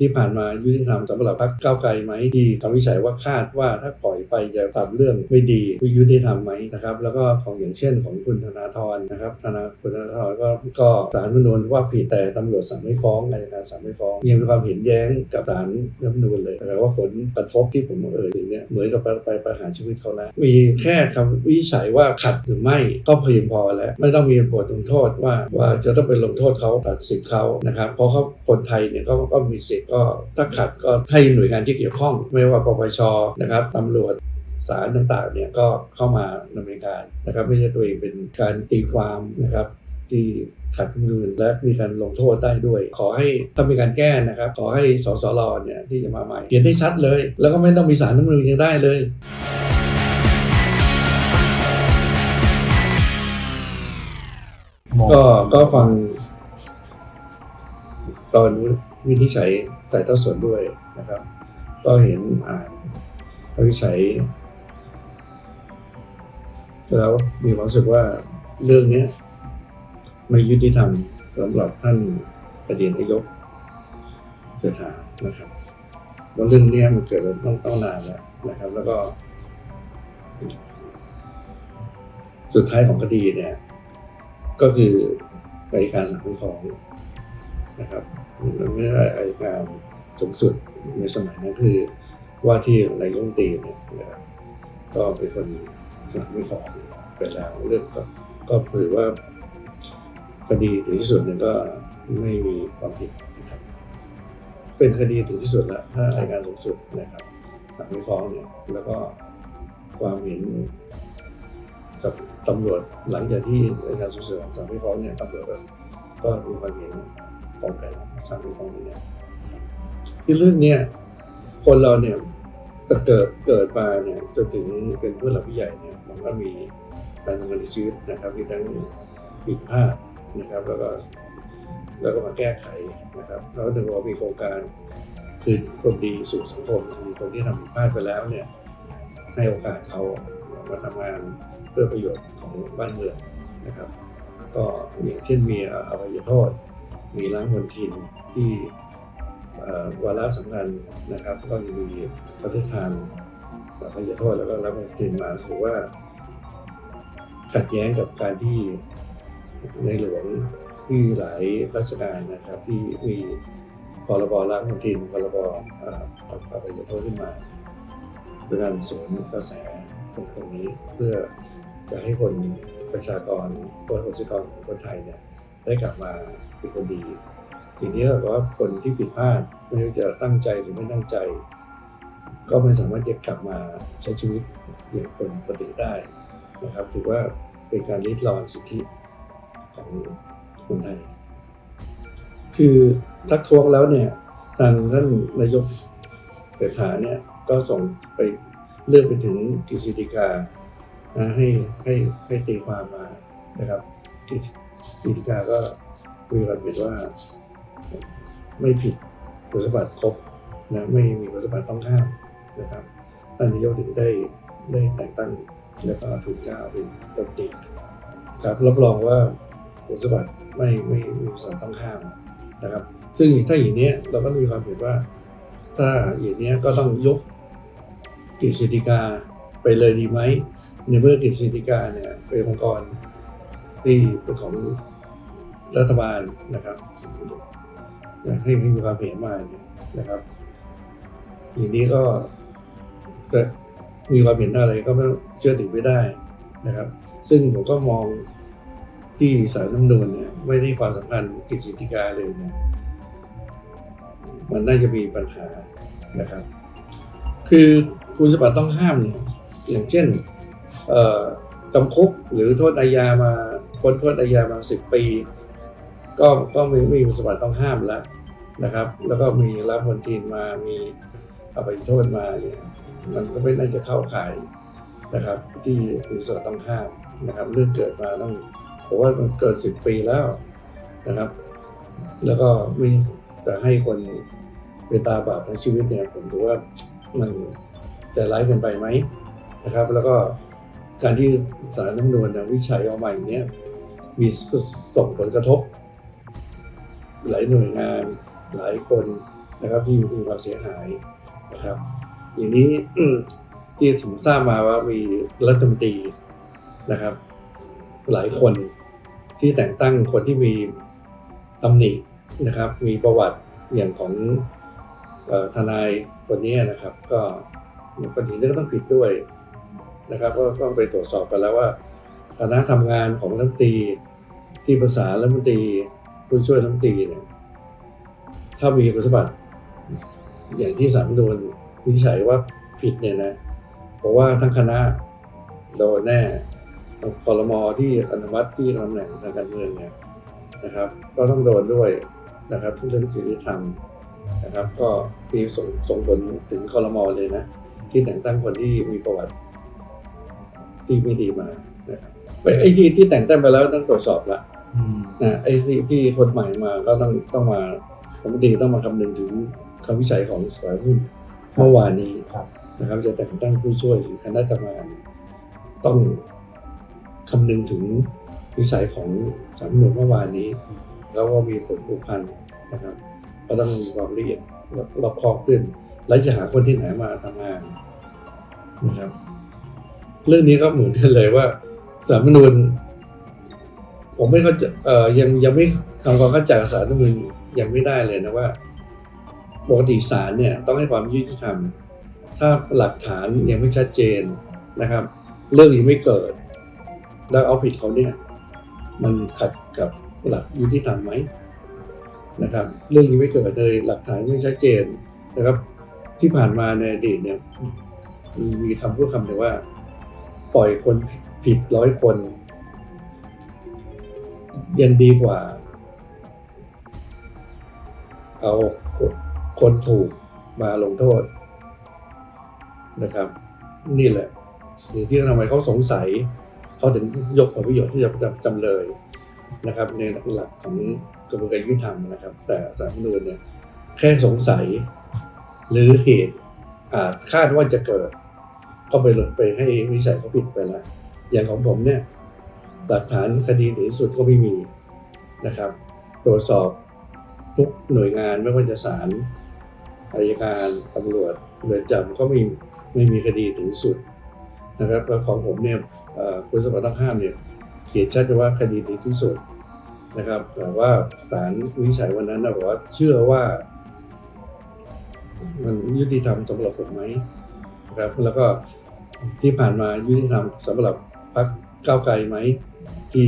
ที่ผ่านมายุติธรรมสำหรับพรรคก้าวไกลไหมที่คำวิจัยว่าคาดว่าถ้าปล่อยไปจะทำเรื่องไม่ดียุติธรรมไหมนะครับแล้วก็ของอย่างเช่นของคุณธนาธรนะครับธนาคุณธนาธรก็ก็ศาลรัฐมนูญว่าผิดแต่ตำรวจสั่งไม่ฟ้องอัยการสั่งไม่ฟ้องยังมีความเห็นแย้งกับศาลรัฐมนูญเลยแต่ว่าผลกระทบที่ผมเอ่ยถึงเนี่ยเหมือนกับไปไปประหารชีวิตเขาแล้วมีแค่คำวิจัยว่าขัดหรือไม่ก็เพียงพอแล้ว ไม่ต้องมีบทลงโทษว่าว่าจะต้องไปลงโทษเขาตัดสิทธิ์เขานะครับเพราะเขาคนไทยเนี่ยก็ก็มีสิทธิก็ถ้าขัดก็ให้หน่วยงานที่เกี่ยวข้อง ไม่ว่าปปชนะครับตำรวจศาลต่างๆเนี่ยก็เข้ามาดำเนินการนะครับ ไม่ใช่ตัวเองเป็นการตีความนะครับที่ขัดรัฐธรรมนูญและมีการลงโทษได้ด้วย ขอให้ถ้ามีการแก้นะครับ ขอให้สสรเนี่ยที่จะมาใหม่เขียนให้ชัดเลย แล้วก็ไม่ต้องมีสารรัฐธรรมนูญยังได้เลยมองก็ก็ฟังตอน วินิจฉัยไต่เต้าส่วนด้วยนะครับ ก็เห็นอ่านวินิจฉัย แล้วมีความรู้สึกว่าเรื่องนี้ไม่ยุติธรรมสำหรับท่านประเด็นนายกเศรษฐานะครับว่าเรื่องนี้มันเกิดต้องต้องนานแล้วนะครับ แล้วก็ สุดท้ายของคดีเนี่ย ก็คืออัยการสั่งไม่ฟ้องนะครับ เมื่ออัยการสูงสุดในสมัยนั้นคือว่าที่นายกรัฐมนตรีเนี่ยก็เป็นคนสั่งไม่ฟ้องไปแล้วเรื่องก็ก็ถือว่าคดีถึงที่สุดเนี่ยก็ไม่มีความผิดนะครับ เป็นคดีถึงที่สุดแล้วถ้าอัยการสูงสุดนะครับสั่งไม่ฟ้องเนี่ยแล้วก็ความเห็นกับตำรวจหลังจากที่ในการสืบสวนสั่งไม่ฟ้องเนี่ยตำรวจก็มีความเห็น ตรงกันสั่งไม่ฟ้องเนี่ยที่เรื่องเนี้ยคนเราเนี่ยเกิดเกิดมาเนี่ยจนถึงเป็นผู้หลักผู้ใหญ่เนี่ยมันก็มีการทำงานในชีวิตนะครับที่ทั้งผิดพลาดนะครับ แล้วก็แล้วก็มาแก้ไขนะครับแล้วถึงว่ามีโครงการคืนคนดีสู่สังคมคือคนที่ทำผิดพลาดไปแล้วเนี่ยให้โอกาสเขามาทำงานเพื่อประโยชน์ของบ้านเมืองนะครับ ก็อย่างเช่นมีอภัยโทษ มีล้างมลทินที่วาระสำคัญนะครับก็มีประเทศทานอภัยโทษแล้วก็ล้างมลทินมาถือว่า ขัดแย้งกับการที่ในหลวงที่หลายราชการนะครับ ที่มีพรบล้างมลทินพรบเอ่ออภัยโทษขึ้นมาเป็นการสวนกระแสตรงตรงนี้เพื่อจะให้คนประชากรคนประชากรคนไทยเนี่ย ได้กลับมาเป็นคนดีทีนี้เราบอกว่าคนที่ผิดพลาดไม่ว่าจะตั้งใจหรือไม่ตั้งใจ ก็ไม่สามารถจะกลับมาใช้ชีวิตอย่างคนปกติได้นะครับถือว่าเป็นการริดรอนสิทธิของคนไทยคือทักท้วงแล้วเนี่ยทางท่านนายกเศรษฐาเนี่ยก็ส่งไปเลือกไปถึงกฤษฎีกานะให้ให้ให้ตีความมานะครับ กฤษฎีกาก็มีความเห็นว่า ไม่ผิดคุณสมบัติครบนะไม่มีคุณสมบัติต้องห้ามนะครับท่านนายกถึงได้ได้แต่งตั้งแล้วก็ถูกเจ้าเป็นปกติครับรับรองว่าคุณสมบัติไม่ไม่ไม่มีคุณสมบัติต้องห้ามนะครับ ซึ่งถ้าอย่างนี้เราก็มีความเห็นว่า ถ้าอย่างนี้ก็ต้องยกกฤษฎีกาไปเลยดีไหมในเมื่อกฤษฎีกาเนี่ยเป็นองค์กร ที่เป็นของรัฐบาลนะครับให้มีความเห็นมาเนี่ยนะครับอย่างนี้ก็จะมีความเห็นอะไรก็ไม่เชื่อถือไม่ได้นะครับ ซึ่งผมก็มองที่สารน้ำนูนเนี่ยไม่ได้ความสำคัญกฤษฎีกาเลยเนี่ยมันน่าจะมีปัญหานะครับ คือคุณสมบัติต้องห้ามเนี่ยอย่างเช่นจำคุกหรือโทษอาญามา พ้นโทษอาญามาสิบปี ก็ก็ไม่ไม่มีคุณสมบัติต้องห้ามแล้วนะครับ แล้วก็มีรับผลทีนมามีอภัยโทษมาเนี่ยมันก็ไม่น่าจะเข้าข่ายนะครับ ที่คุณสมบัติต้องห้ามนะครับเรื่องเกิดมาต้องผมว่ามันเกิดสิบปีแล้วนะครับ แล้วก็มีแต่ให้คนเป็นตาบาปทั้งชีวิตเนี่ยผมถือว่ามันใจร้ายเกินไปไหมนะครับ แล้วก็ การที่สารน้ำนวลวิจัยออกมาอย่างเนี้ยมีส่งผลกระทบ หลายหน่วยงานหลายคนนะครับที่มีความเสียหายนะครับ อย่างนี้ที่ผมทราบมาว่ามีรัฐมนตรีนะครับ หลายคนที่แต่งตั้งคนที่มีตำหนินะครับ มีประวัติอย่างของทนายคนนี้นะครับ ก็คนนี้ก็ต้องผิดด้วย นะครับก็ต้องไปตรวจสอบกันแล้วว่าคณะทำงานของรัฐมนตรีที่ปรึกษารัฐมนตรีผู้ช่วยรัฐมนตรีเนี่ยถ้ามีคุณสมบัติ อย่างที่สารรัฐธรรมนูญวิจัยว่าผิดเนี่ยนะเพราะว่าทั้งคณะโดนแน่คอรมอที่อนุมัติที่ตำแหน่งทางการเมืองเนี่ยนะครับ ก็ต้องโดนด้วยนะครับทุกเรื่องที่ทำนะครับ ก็มีส่งส่งผลถึงคอรมอเลยนะ ที่แต่งตั้งคนที่มีประวัติ ที่ไม่ดีมานะครับไอ้ที่ที่แต่งตั้งไปแล้วต้องตรวจสอบละอืมนะไอ้ที่ที่คนใหม่มาก็ต้องต้องมารัฐมนตรีต้องมาคำนึงถึงคำวิจัยของสายหุ้นเมื่อวานนี้ครับนะครับจะแต่งตั้งผู้ช่วยหรือคณะทำงานเนี่ยต้องคำนึงถึงวิสัยของสารรัฐธรรมนูญเมื่อวานนี้ แล้วก็มีผลผูกพันนะครับ ก็ต้องมีความละเอียดรอบคอบขึ้น และจะหาคนที่ไหนมาทำงานนะครับ เรื่องนี้ก็เหมือนกันเลยว่าสารมนูญผมไม่เข้าใจเอ่อยังยังไม่ทำความเข้าใจกับสารรัฐธรรมนูญยังไม่ได้เลยนะว่าปกติศาลเนี่ยต้องให้ความยุติธรรม ถ้าหลักฐานยังไม่ชัดเจนนะครับ เรื่องยังไม่เกิด แล้วเอาผิดเขาเนี่ย มันขัดกับหลักยุติธรรมไหมนะครับ เรื่องยังไม่เกิดเลยหลักฐานไม่ชัดเจนนะครับ ที่ผ่านมาในอดีตเนี่ยมีมีคำพูดคำหนึ่งว่า ปล่อยคนผิดร้อยคน ยังดีกว่า เอาคนคนถูกมาลงโทษนะครับ นี่แหละสิ่งที่ทำไมเขาสงสัย เขาถึงยกผลประโยชน์ที่จะจำเลยนะครับ ในหลักของกระบวนการยุติธรรมนะครับ แต่สารนูญเนี่ยแค่สงสัยหรือเหตุอาจคาดว่าจะเกิด ก็ไปลงไปให้วิจัยเขาผิดไปแล้วอย่างของผมเนี่ยหลักฐานคดีถึงที่สุดก็ไม่มีนะครับ ตรวจสอบทุกหน่วยงานไม่ว่าจะศาลอายการตำรวจเรือนจำก็ไม่ไม่มีคดีถึงที่สุดนะครับแล้วของผมเนี่ยคุณสมบัติต้องห้ามเนี่ยเขียนชัดว่าคดีถึงที่สุดนะครับแต่ว่าศาลวิจัยวันนั้นนะบอกว่าเชื่อว่า มันยุติธรรมสำหรับผมไหมนะครับ แล้วก็ ที่ผ่านมายุติธรรมสำหรับพรรคก้าวไกลไหม ที่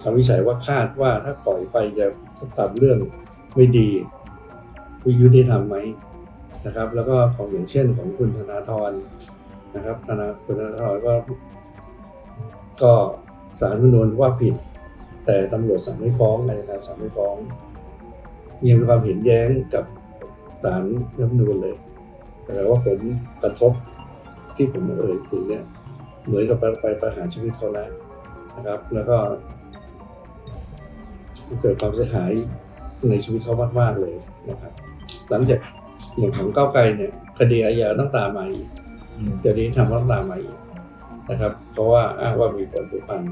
คำวิจัยว่าคาดว่าถ้าปล่อยไปจะตามเรื่องไม่ดีวิยุติธรรมไหมนะครับ แล้วก็ของอย่างเช่นของคุณธนาธรนะครับธนาคุณธนาธรก็ ก็ศารมนูญว่าผิด แต่ตำรวจสั่งไม่ฟ้องอายการสั่งไม่ฟ้องยังมีความเห็นแย้งกับศาลรัฐมนูญเลยแต่ว่าผลกระทบ ที่ผมเอ่ยถึงเนี่ยเหมือนกับไปไปประหารชีวิตเขาแล้วนะครับ แล้วก็เกิดความเสียหายในชีวิตเขามากๆเลยนะครับ หลังจากอย่างของก้าวไกลเนี่ยคดีอาญาต้องตามมาอีกอืมคดีทำต้องตามมาอีกนะครับ เพราะว่าอ้างว่ามีผลผูกพัน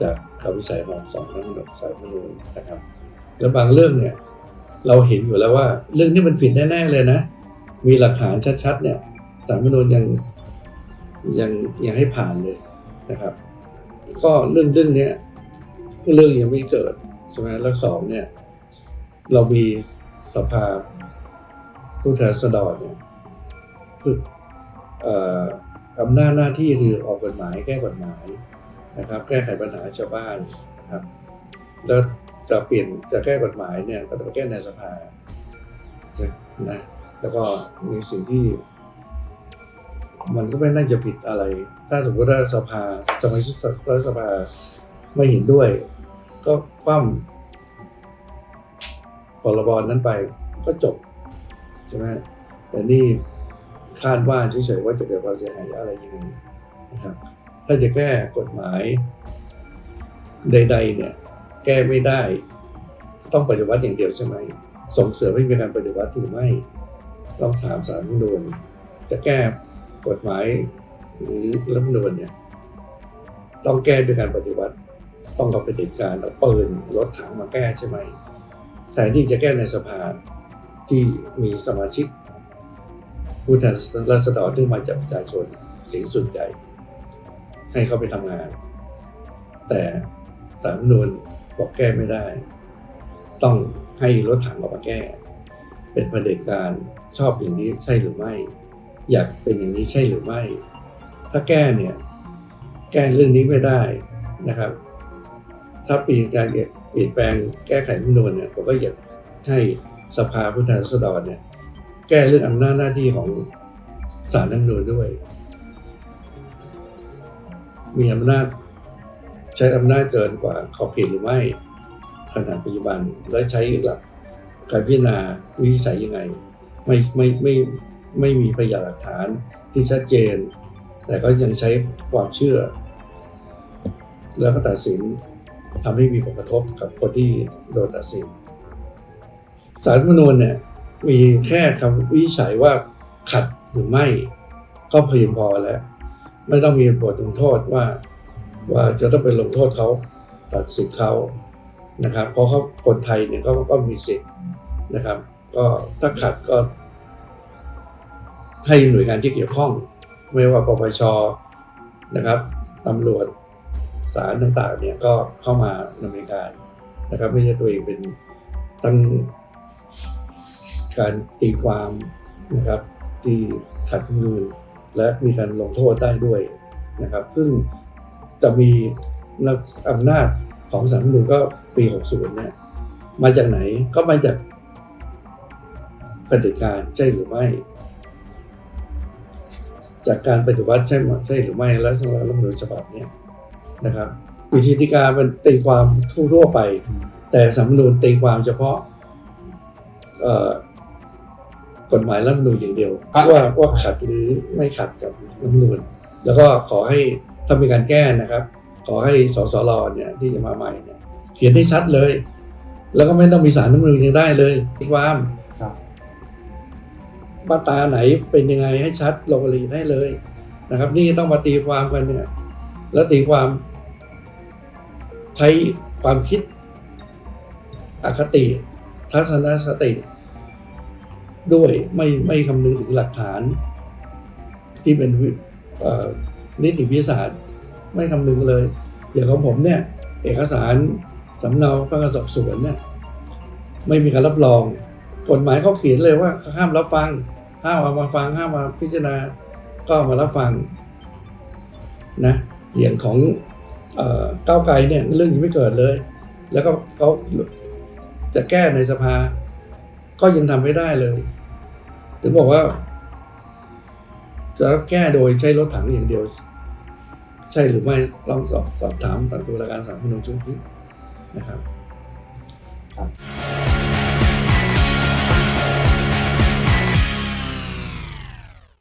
จากคำวิจัยของสองรัฐธรรมนูญสายรัฐธรรมนูญนะครับ แล้วบางเรื่องเนี่ย เราเห็นอยู่แล้วว่า เรื่องนี้มันผิดแน่ๆเลยนะ มีหลักฐานชัดๆเนี่ย สารรมนูญยังยังยังให้ผ่านเลยนะครับ ก็เรื่องเรื่องนี้เรื่องยังไม่เกิดใช่ไหมแล้วสองเนี่ย เรามีสภาผู้แทนราษฎรเนี่ยคืออำนาจหน้าที่คือออกกฎหมายแก้กฎหมายนะครับ แก้ไขปัญหาชาวบ้านนะครับ แล้วจะเปลี่ยนจะแก้กฎหมายเนี่ยก็ต้องแก้ในสภานะแล้วก็มีสิ่งที่ มันก็ไม่น่าจะผิดอะไร ถ้าสมมติว่าสภาสมาชิกรัฐสภาไม่เห็นด้วย ก็คว่ำพรบนั้นไปก็จบใช่ไหมแต่นี่คาดว่าเฉยๆว่าจะเกิดความเสียหายอะไรยังไงนะครับ ถ้าจะแก้กฎหมายใด ๆ เนี่ย แก้ไม่ได้ ต้องปฏิวัติอย่างเดียวใช่ไหมส่งเสริมให้มีการปฏิวัติหรือไม่ต้องถามสารรัฐมนูญจะแก้ กฎหมายหรือรัฐมนูญเนี่ยต้องแก้ด้วยการปฏิวัติ ต้องเอาไปติดการเอาปืนรถถังมาแก้ใช่ไหม แต่ที่จะแก้ในสภาที่มีสมาชิกผู้แทนราษฎรที่มาจากประชาชนเสียงส่วนใหญ่ให้เขาไปทำงาน แต่สารนูญบอกแก้ไม่ได้ ต้องให้รถถังออกมาแก้ เป็นประเด็จการชอบอย่างนี้ใช่หรือไม่ อยากเป็นอย่างนี้ใช่หรือไม่ ถ้าแก้เนี่ย แก้เรื่องนี้ไม่ได้นะครับ ถ้าปีการเปลี่ยนแปลงแก้ไขรัฐมนูญเนี่ยผมก็อยากให้สภาผู้แทนราษฎรเนี่ย แก้เรื่องอำนาจหน้าที่ของศาลรัฐมนูญด้วย มีอำนาจใช้อำนาจเกินกว่าขอบเขตหรือไม่ขณะปัจจุบันและใช้หลักการพิจารณาวินิจฉัยยังไง ไม่ไม่ไม่ ไม่มีพยานหลักฐานที่ชัดเจน แต่ก็ยังใช้ความเชื่อ แล้วก็ตัดสินทำให้มีผลกระทบกับคนที่โดนตัดสินสารมนูญเนี่ยมีแค่คำวินิจฉัยว่าขัดหรือไม่ก็เพียงพอแล้ว ไม่ต้องมีบทลงโทษว่าว่าจะต้องไปลงโทษเขาตัดสิทธิ์เขานะครับ เพราะเขาคนไทยเนี่ยก็ก็มีสิทธิ์นะครับ ก็ถ้าขัดก็ ให้หน่วยงานที่เกี่ยวข้อง ไม่ว่าปปชนะครับตำรวจศาลต่างๆเนี่ยก็เข้ามาดำเนินการนะครับ ไม่ใช่ตัวเองเป็นตั้งการตีความนะครับ ที่ขัดมนูญและมีการลงโทษได้ด้วยนะครับ ซึ่งจะมีอำนาจของสารรัฐธรรมนูญก็ปี 60 เนี่ย มาจากไหนก็มาจากเผด็จการใช่หรือไม่ จากการปฏิวัติใช่ไหมใช่หรือไม่แล้วสำหรับรัฐธรรมนูญฉบับเนี้ยนะครับวิธีการมันตีความทั่วๆไป แต่สำนวนตีความเฉพาะเอ่อกฎหมายรัฐธรรมนูญอย่างเดียวครับว่าว่าขัดหรือไม่ขัดกับรัฐธรรมนูญแล้วก็ขอให้ถ้ามีการแก้นะครับ ขอให้สสรเนี่ยที่จะมาใหม่เนี่ยเขียนให้ชัดเลย แล้วก็ไม่ต้องมีสารรัฐธรรมนูญยังได้เลยตีความ บมาตาไหนเป็นยังไงให้ชัดลงรายละเอียดให้เลยนะครับ นี่ต้องมาตีความกันเนี่ย แล้วตีความ ใช้ความคิด อคติ ทัศนคติ ด้วยไม่ไม่คำนึงถึงหลักฐาน ที่เป็นนิติวิทยาศาสตร์ ไม่คำนึงเลยอย่างของผมเนี่ย เอกสารสำเนาพนักงานสอบสวนเนี่ย ไม่มีการรับรอง กฎหมายเขาเขียนเลยว่าห้ามรับฟัง ห้ามเอามาฟัง ห้ามมาพิจารณา ก็มารับฟังนะอย่างของเก้าวไกลเนี่ยเรื่องยังไม่เกิดเลย แล้วก็เขาจะแก้ในสภา ก็ยังทำไม่ได้เลย ถึงบอกว่า จะแก้โดยใช้รถถังอย่างเดียว ใช่หรือไม่ลองสอบสอบถามทางตุลาการศาลพนมชุดนี้นะครับครับ